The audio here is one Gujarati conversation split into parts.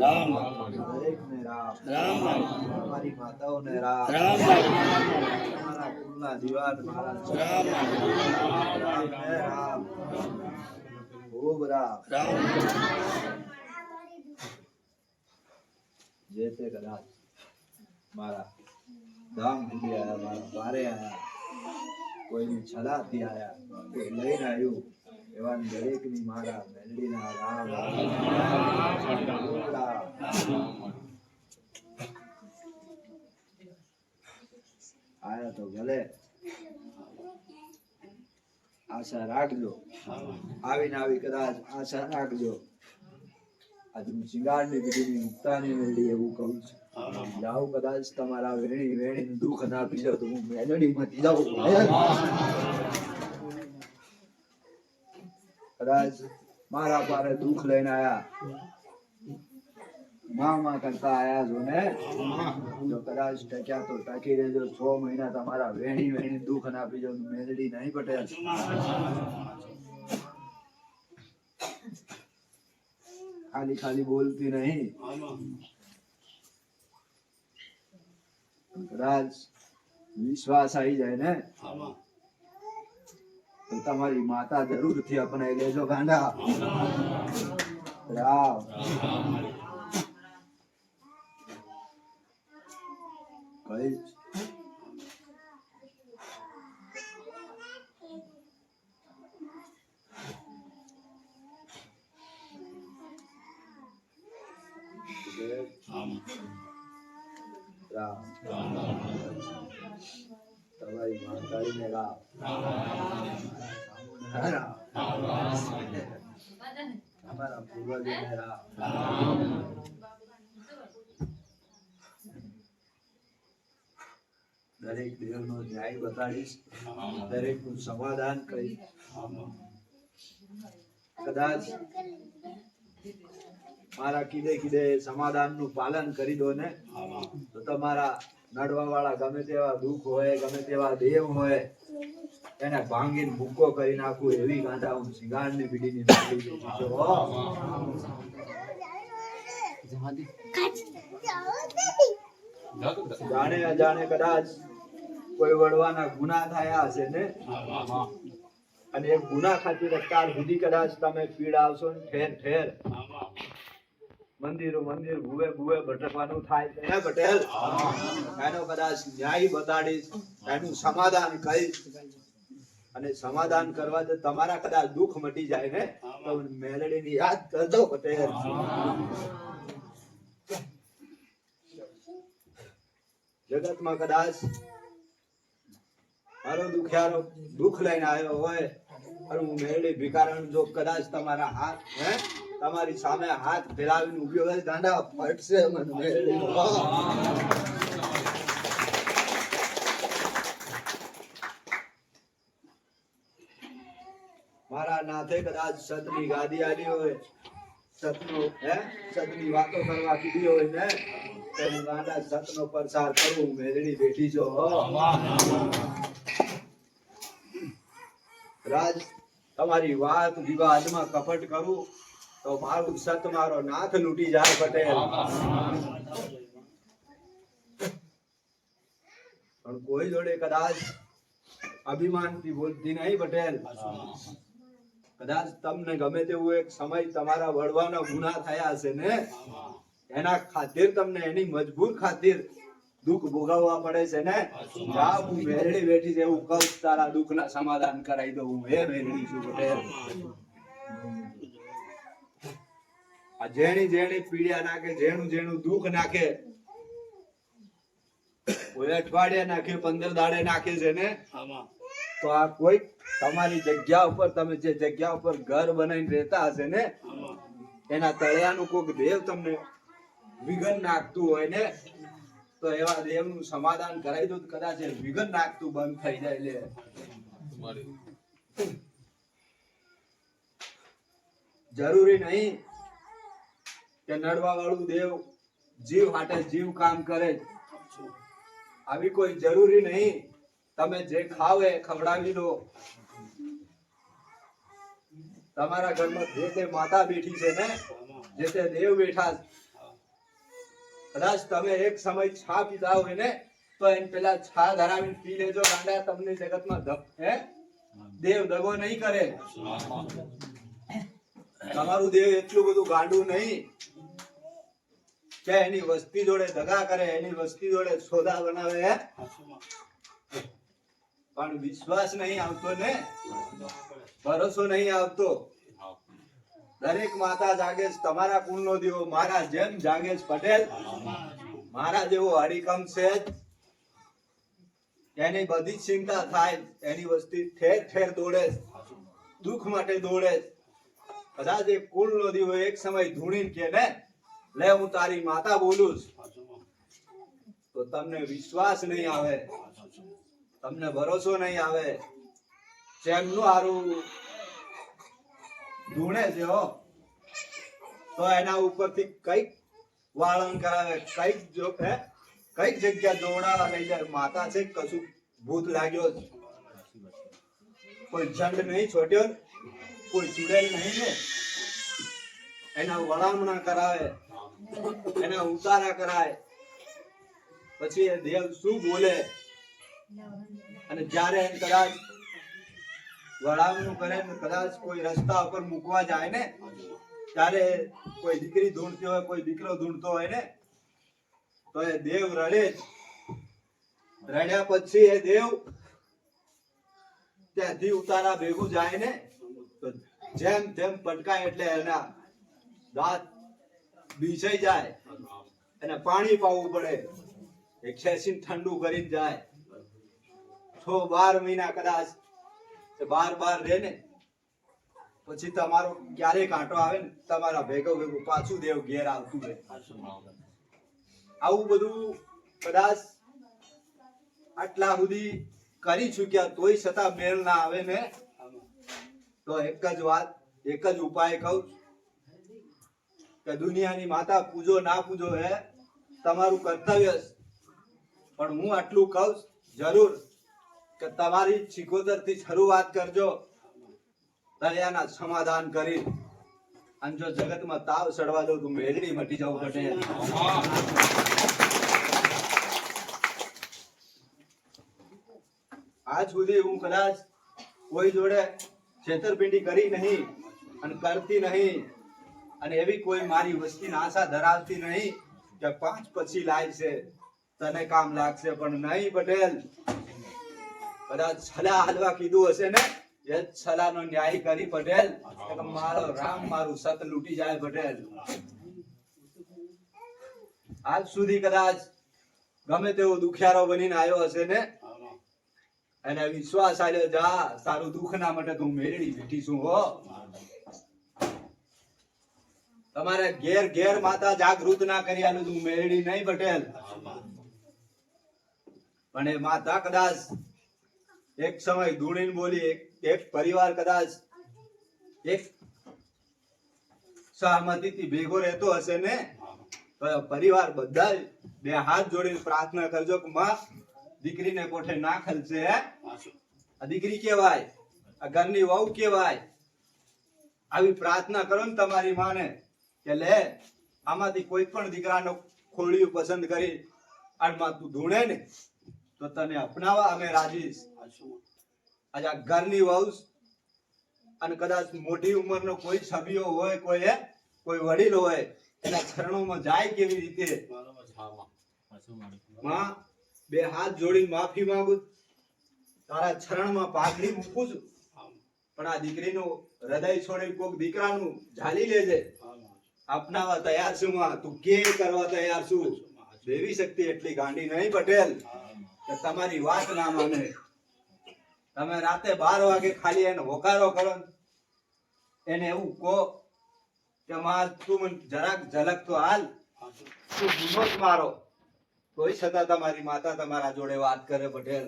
રામ દરેકને રામ રામ. અમારી માતાઓને રામ. રામ અમારા કુળના દિવાન રામ રામ. ખૂબ રામ. રામ જે તે કદાચ મારા ગામ ભૂલી આવ્યા મારા બારે આવ્યા કોઈની છલાથી આવ્યા કોઈ લઈને આવ્યું. એવા દરેકની મારા મેલડીના રામ. આયા તો ભલે. આશા રાખજો. આવીને આવી કદાચ આશા રાખજો. આજ હું શિંગારની વિધિની મુક્તાની મેળવી એવું કહું છું. જાઉં કદાચ તમારા વેણી વેણી દુઃખ ના પીજો તો હું મેલડી માંથી જાઉં. કદાચ મારા પારે દુઃખ લઈને આયા મામા કરતા આયા છો ને જો કદાચ ટક્યા તો ટકી રહેજો છ મહિના તમારા વેણી વેણી દુઃખ ના પીજો મેલડી નહીં પટેલ ખાલી ખાલી બોલતી નહીં કદાચ વિશ્વાસ આવી જાય ને તો તમારી માતા જરૂરથી અપનાવી લેજો ગાંડા. રામ. કઈ? તમારી માતાજીને રામ. રામ અમારા પૂર્વજોને રામ દરેક દેવનો ન્યાય બતાડીશ. દરેકનું સમાધાન કરીશ. કદાચ મારા કીધે કીધે સમાધાનનું પાલન કરી દો ને, તો તમારા નડવા વાળા ગમે તેવા દુઃખ હોય, ગમે તેવા દેવ હોય, એને ભાંગીને ભૂકો કરી નાખું એવી ગાંધા હું સિંગારની પીડીની જાણે અજાણે કદાચ કોઈ વડવાના ગુના થયા હશે ને? અને એ ગુના ખાતી અત્યાર સુધી કદાચ તમે પીડાવશો ને ઠેર ઠેર. મંદિરો, મંદિર, ભૂવે ભૂવે ભટકવાનું થાય છે. પટેલ? એનો કદાચ ન્યાય બતાડીશ, એનું સમાધાન કહીશ અને સમાધાન કરવાથી તમારા કદાચ દુઃખ મટી જાય ને, તો મેલડીની યાદ કરજો પટેલ. જગતમાં કદાચ મારો દુખિયારો દુઃખ લઈને આવ્યો હોય અને હું મેળવી ભિકારણ જો કદાચ તમારા હાથ, હે? તમારી સામે હાથ ફેલાવીને ઊભી હોય, ગાંડા ફટશે મને. મારા નાથે કદાચ સતની ગાદી આવી હોય, સતનો, હે? સતની વાતો કરવા કીધી હોય ને, તો હું ગાંડા સતનો પ્રસાર કરું મેળવી બેઠી છો. રાજ, તમારી વાત વિવાદમાં કપટ કરું. તો મારું સત મારો નાથ લૂટી જાય પટેલ. પણ કોઈ જોડે કદાચ અભિમાનથી બોલતી નહીં પટેલ. કદાચ તમને ગમે તેવું એક સમય તમારા વડવાના ગુના થયા હશે ને, એના ખાतिर તમને એની મજબૂર ખાतिर દુઃખ ભોગવવા પડે છે ને જા હું મેરડી બેઠી છે તારા દુઃખ ના સમાધાન કરાવી દઉં, હે મેરડી છું પટેલ. આ જેણી જેણી પીડ્યા નાખે જેણું જેણું દુઃખ નાખે કોઈ અઠવાડિયા નાખે પંદર દાડે નાખે છે ને તો આ કોઈ તમારી જગ્યા ઉપર તમે જે જગ્યા ઉપર ઘર બનાવીને રહેતા હશે ને એના તળિયાનું કોઈક દેવ તમને વિઘન નાખતું હોય ને તો એવા દેવનું સમાધાન કરાવી દો કદાચ વિઘન નાખતું બંધ થઈ જાય લે. જરૂરી નહીં કે નડવા વાળું દેવ જીવ હાટે જીવ કામ કરે. આવી કોઈ જરૂરી નહીં. તમે જે ખાવ એ ખવડાવી દો. તમારા ઘરમાં જે તે માતા બેઠી છે ને, જે તે દેવ બેઠા કદાચ તમે એક સમય છા પીધા હોય ને તો એને પેલા છા ધરાવીને પી લેજો. ગાંડા તમને જગતમાં હે? દેવ દગો નહીં કરે. તમારું દેવ એટલું બધું ગાંડું નહીં. કે એની વસ્તી જોડે દગા કરે, એની વસ્તી જોડે સોદા બનાવે પણ વિશ્વાસ નહીં આવતો ને? ભરોસો નહીં આવતો. દરેક માતા જાગે તમારા તમારા કુળનો દીવો, મારા જેમ જાગે પટેલ. મારા જેવો હરિકમ છે. એની બધી ચિંતા થાય, એની વસ્તી ઠેર ઠેર દોડે દુઃખ માટે દોડે કદાચ એક એ કુળનો દીવો એક સમય ધૂણી કે ને લે, હું તારી માતા બોલું છું. તો તમને વિશ્વાસ નહીં આવે. તમને ભરોસો નહીં આવે. જેમનું હારું ધૂણે છે, હો. તો એના ઉપરથી કંઈક વાળન કરાવે, કંઈક જો, હે, કંઈક જગ્યા જોડાવા લઈ જાય. માતા છે, કશું ભૂત લાગ્યો કોઈ જંડ નહીં છોટ્યો કોઈ ચૂડેલ નહીં ને. એના વળામણા કરાવે. એના ઉતારા કરાય પછી એ દેવ શું બોલે અને જ્યારે એમ કદાચ વળામણું કરે કદાચ કોઈ રસ્તા ઉપર મૂકવા જાય ને, ત્યારે કોઈ દીકરી ઢૂંઢતી હોય, કોઈ દીકરો ઢૂંઢતો હોય ને, તો એ દેવ રડે. રડ્યા પછી એ દેવ ત્યાંથી ઉતારા ભેગું જાય ને જેમ તેમ પટકાય એટલે એના દાંત બીજાઈ જાય એને પાણી પાવું પડે. એ ખેંચીને ઠંડુ કરી જાય. છ, બાર મહિના કદાચ બાર બાર રહે ને, પછી તમારો ક્યારે કાંટો આવે ને, તમારા ભેગો ભેગું પાછું દેવ ઘેર આવતું રહે. આવું બધું કદાચ આટલા સુધી કરી ચૂક્યા તોય છતાં મેળ ના આવે ને. તો એક જ વાત, એક જ ઉપાય કહું કે દુનિયાની માતા પૂજો, ના પૂજો હે તમારું કર્તવ્ય પણ હું આટલું કહું જરૂર કે તમારી ચિકોતરથી શરૂઆત કરજો. દરિયાના સમાધાન કરી. અને જો જગતમાં તાવ ચડવા દો તો મેલડી મટી જવું પડે. આજ સુધી હું કદાચ કોઈ જોડે છેતરપિંડી કરી નહીં અને કરતી નહીં. અને એવી કોઈ મારી વસ્તીની આશા ધરાવતી નહીં કે પાંચ પછી લાય તને કામ લાગશે પણ નહીં પટેલ. કદાચ છલા હાલવા કીધું હશે ને, એ છલાનો ન્યાય કરી પટેલ. મારો રામ, મારું સત લૂટી જાય પટેલ. આજ સુધી કદાચ ગમે તેવો દુખિયારો બનીને આવ્યો હશે ને, એને વિશ્વાસ આવ્યો જા, તારું દુઃખ ના માટે તું મેળવી બેઠી છું હો. તમારે ઘેર ઘેર માતા જાગૃત ના કરી આનું તું મેળડી નહીં પટેલ. પણ એ માતા કદાચ એક સમય ધૂણીને બોલી, એક પરિવાર કદાચ એક સહમતીથી ભેગો રહેતો હશે ને પરિવાર બધા બે હાથ જોડીને પ્રાર્થના કરજો કે માં, દીકરીને કોઠે ના ખલશે આ દીકરી કેવાય આ ઘરની વહુ કેવાય આવી પ્રાર્થના કરો ને તમારી માને. કે લે, આમાંથી કોઈ પણ દીકરાનો ખોળિયું પસંદ કરી આડમાં તું ધૂણે ને, તો તને અપનાવા અમે રાજી આજે આ ઘરની વહુ અને કદાચ મોટી ઉંમરનો કોઈ છબીઓ હોય, કોઈ કોઈ વડીલ હોય, એના ચરણોમાં જાય કેવી રીતે? માં, બે હાથ જોડીને માફી માંગુ. તારા ચરણમાં પાઘડી મૂકું છું. પણ આ દીકરીનું હૃદય છોડી કોઈક દીકરાનું ઝાલી લેજે. અપનાવવા તૈયાર છું, માં. તું કે કરવા તૈયાર છું? દેવી શક્તિ એટલી ગાંડી નહીં, પટેલ. તમારી વાત ના માને. તમે રાતે બાર વાગે ખાલી એને હોકારો કરો એને એવું કહો કે માં તું મને જરાક ઝલક તો હાલ તું ગુનો જ મારો. તોય છતાં તમારી માતા તમારા જોડે વાત કરે, પટેલ.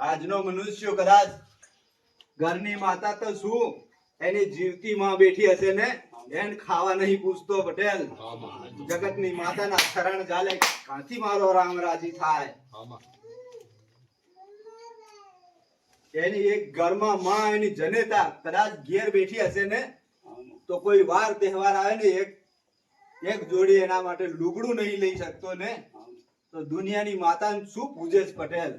આજનો મનુષ્ય કદાચ ઘરની માતા તો શું? એની જીવતી માં બેઠી હશે ને એને ખાવા નહીં પૂછતો પટેલ. જગતની માતાના શરણ ચાલે કાંથી મારો રામ રાજી થાય? એની એક ઘરમાં માં એની જનેતા કદાચ ઘેર બેઠી હશે ને તો કોઈ વાર તહેવાર આવે ને એક એક જોડી એના માટે લુગડું નહીં લઈ શકતો ને તો દુનિયાની માતાને શું પૂજે પટેલ?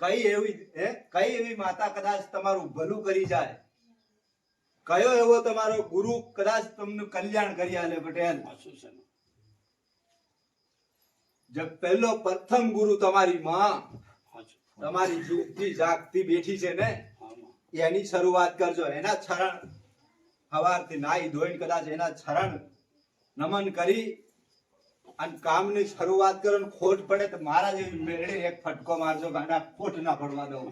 કઈ એવી કઈ એવી માતા કદાચ તમારું ભલું કરી જાય? કયો એવો તમારો ગુરુ કદાચ તમને કલ્યાણ કરી આલે પટેલ? પહેલો પ્રથમ ગુરુ તમારી માં તમારી જીવતી જાગતી બેઠી છે ને એની શરૂઆત કરજો. એના ચરણ સવારથી નાઈ ધોઈને કદાચ એના છરણ નમન કરી અને કામની શરૂઆત કરો ખોટ પડે તો મારા જેવી મેળે એક ફટકો મારજો ગાંડા ખોટ ના પડવા દઉં.